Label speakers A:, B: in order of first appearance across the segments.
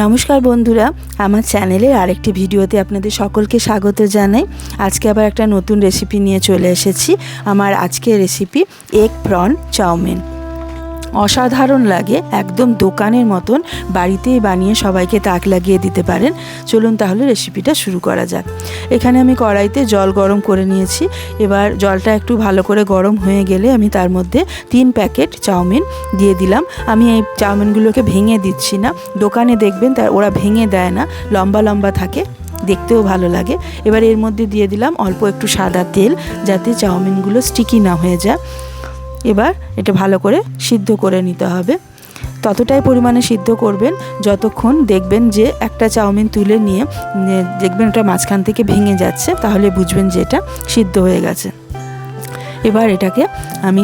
A: নমস্কার বন্ধুরা, আমার চ্যানেলের আরেকটি ভিডিওতে আপনাদের সকলকে স্বাগত জানাই। আজকে আবার একটা নতুন রেসিপি নিয়ে চলে এসেছি। আমার আজকের রেসিপি এগ প্রন চাউমিন অসাধারণ লাগে। একদম দোকানের মতন বাড়িতেই বানিয়ে সবাইকে তাক লাগিয়ে দিতে পারেন। চলুন তাহলে রেসিপিটা শুরু করা যাক। এখানে আমি কড়াইতে জল গরম করে নিয়েছি। এবার জলটা একটু ভালো করে গরম হয়ে গেলে আমি তার মধ্যে তিন প্যাকেট চাউমিন দিয়ে দিলাম। আমি এই চাউমিনগুলোকে ভেঙে দিচ্ছি না। দোকানে দেখবেন তার ওরা ভেঙে দেয় না। লম্বা লম্বা থাকে। দেখতেও ভালো লাগে। এবার এর মধ্যে দিয়ে দিলাম অল্প একটু সাদা তেল যাতে চাউমিনগুলো স্টিকি না হয়ে যায়। এবার এটা ভালো করে সিদ্ধ করে নিতে হবে। ততটাই পরিমাণে সিদ্ধ করবেন যতক্ষণ দেখবেন যে একটা চাউমিন তুলে নিয়ে দেখবেন ওটা মাঝখান থেকে ভেঙে যাচ্ছে, তাহলে বুঝবেন যে এটা সিদ্ধ হয়ে গেছে। এবার এটাকে আমি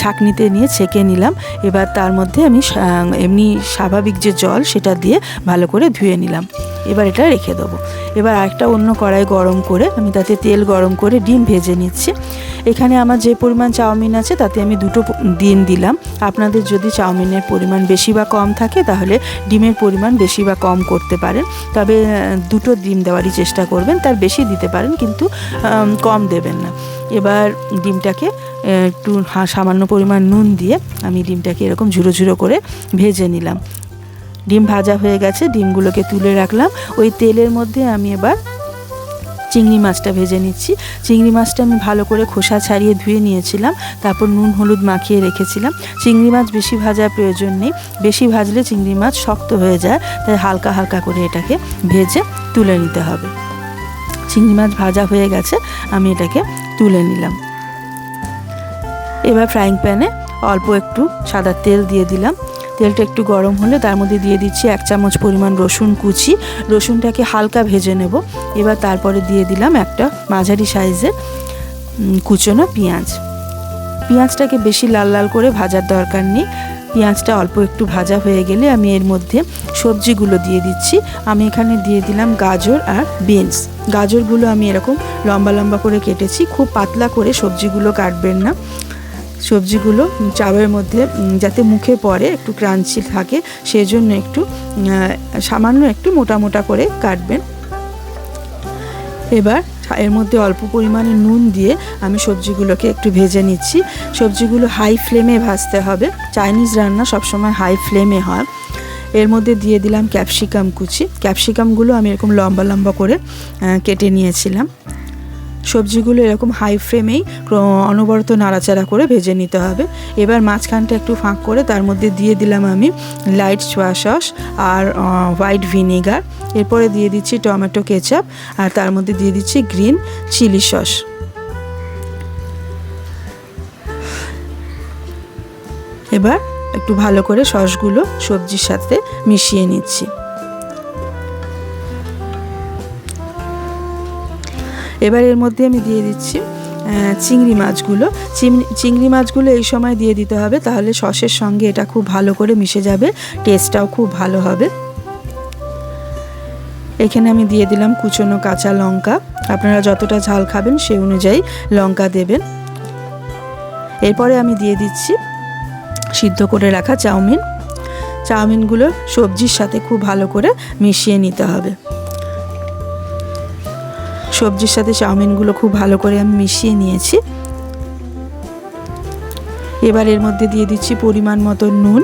A: ছাকনিতে নিয়ে ছেঁকে নিলাম। এবার তার মধ্যে আমি এমনি স্বাভাবিক যে জল সেটা দিয়ে ভালো করে ধুয়ে নিলাম। এবার এটা রেখে দেবো। এবার আরেকটা অন্য কড়াই গরম করে আমি তাতে তেল গরম করে ডিম ভেজে নিচ্ছি। এখানে আমার যে পরিমাণ চাউমিন আছে তাতে আমি দুটো ডিম দিলাম। আপনাদের যদি চাউমিনের পরিমাণ বেশি বা কম থাকে তাহলে ডিমের পরিমাণ বেশি বা কম করতে পারেন। তবে দুটো ডিম দেওয়ারই চেষ্টা করবেন। তার বেশি দিতে পারেন কিন্তু কম দেবেন না। এবার ডিমটাকে একটু সামান্য পরিমাণ নুন দিয়ে আমি ডিমটাকে এরকম ঝুরো ঝুরো করে ভেজে নিলাম। ডিম ভাজা হয়ে গেছে, ডিমগুলোকে তুলে রাখলাম। ওই তেলের মধ্যে আমি এবার চিংড়ি মাছটা ভেজে নিচ্ছি। চিংড়ি মাছটা আমি ভালো করে খোসা ছাড়িয়ে ধুয়ে নিয়েছিলাম, তারপর নুন হলুদ মাখিয়ে রেখেছিলাম। চিংড়ি মাছ বেশি ভাজার প্রয়োজন নেই, বেশি ভাজলে চিংড়ি মাছ শক্ত হয়ে যায়, তাই হালকা হালকা করে এটাকে ভেজে তুলে নিতে হবে। চিংড়ি মাছ ভাজা হয়ে গেছে, আমি এটাকে তুলে নিলাম। এবার ফ্রাইং প্যানে অল্প একটু সাদা তেল দিয়ে দিলাম। তেলটা একটু গরম হলে তার মধ্যে দিয়ে দিচ্ছি এক চামচ পরিমাণ রসুন কুচি। রসুনটাকে হালকা ভেজে নেব। এবার তারপরে দিয়ে দিলাম একটা মাঝারি সাইজের কুচনো পেঁয়াজ। পেঁয়াজটাকে বেশি লাল লাল করে ভাজার দরকার নেই। পেঁয়াজটা অল্প একটু ভাজা হয়ে গেলে আমি এর মধ্যে সবজিগুলো দিয়ে দিচ্ছি। আমি এখানে দিয়ে দিলাম গাজর আর বিনস। গাজরগুলো আমি এরকম লম্বা লম্বা করে কেটেছি। খুব পাতলা করে সবজিগুলো কাটবেন না। সবজিগুলো চাবের মধ্যে যাতে মুখে পড়ে, একটু ক্রাঞ্চি থাকে, সেজন্য একটু সামান্য একটু মোটা মোটা করে কাটবেন। এবার এর মধ্যে অল্প পরিমাণে নুন দিয়ে আমি সবজিগুলোকে একটু ভেজে নিচ্ছি। সবজিগুলো হাই ফ্লেমে ভাজতে হবে। চাইনিজ রান্না সবসময় হাই ফ্লেমে হয়। এর মধ্যে দিয়ে দিলাম ক্যাপসিকাম কুচি। ক্যাপসিকামগুলো আমি এরকম লম্বা লম্বা করে কেটে নিয়েছিলাম। সবজিগুলো এরকম হাই ফ্লেমেই অনবরত নাড়াচাড়া করে ভেজে নিতে হবে। এবার মাঝখানটা একটু ফাঁক করে তার মধ্যে দিয়ে দিলাম আমি লাইট সোয়া সস আর হোয়াইট ভিনেগার এরপরে দিয়ে দিচ্ছি টমেটো কেচাপ আর তার মধ্যে দিয়ে দিচ্ছি গ্রিন চিলি সস এবার একটু ভালো করে সসগুলো সবজির সাথে মিশিয়ে নিচ্ছি। এবার এর মধ্যে আমি দিয়ে দিচ্ছি চিংড়ি মাছগুলো। চিংড়ি মাছগুলো এই সময় দিয়ে দিতে হবে, তাহলে সসের সঙ্গে এটা খুব ভালো করে মিশে যাবে টেস্টটাও খুব ভালো হবে। এখানে আমি দিয়ে দিলাম কুচনো কাঁচা লঙ্কা। আপনারা যতটা ঝাল খাবেন সেই অনুযায়ী লঙ্কা দেবেন। এরপরে আমি দিয়ে দিচ্ছি সিদ্ধ করে রাখা চাউমিন। চাউমিনগুলো সবজির সাথে খুব ভালো করে মিশিয়ে নিতে হবে। সবজির সাথে চাউমিনগুলো খুব ভালো করে আমি মিশিয়ে নিয়েছি। এবার এর মধ্যে দিয়ে দিচ্ছি পরিমাণ মতো নুন।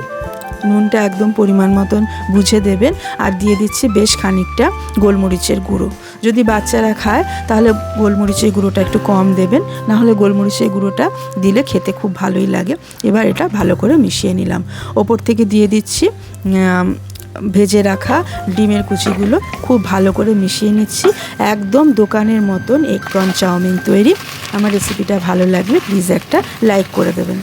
A: নুনটা একদম পরিমাণ মতন বুঝে দেবেন। আর দিয়ে দিচ্ছি বেশ খানিকটা গোলমরিচের গুঁড়ো। যদি বাচ্চারা খায়, তাহলে গোলমরিচের গুঁড়োটা একটু কম দেবেন। না হলে গোলমরিচের গুঁড়োটা দিলে খেতে খুব ভালোই লাগে। এবার এটা ভালো করে মিশিয়ে নিলাম। ওপর থেকে দিয়ে দিচ্ছি ভেজে রাখা ডিমের কুচিগুলো খুব ভালো করে মিশিয়ে নিচ্ছি। একদম দোকানের মতন এগ প্রন চাউমিন তৈরি। আমার রেসিপিটা ভালো লাগলে প্লিজ একটা লাইক করে দেবেন।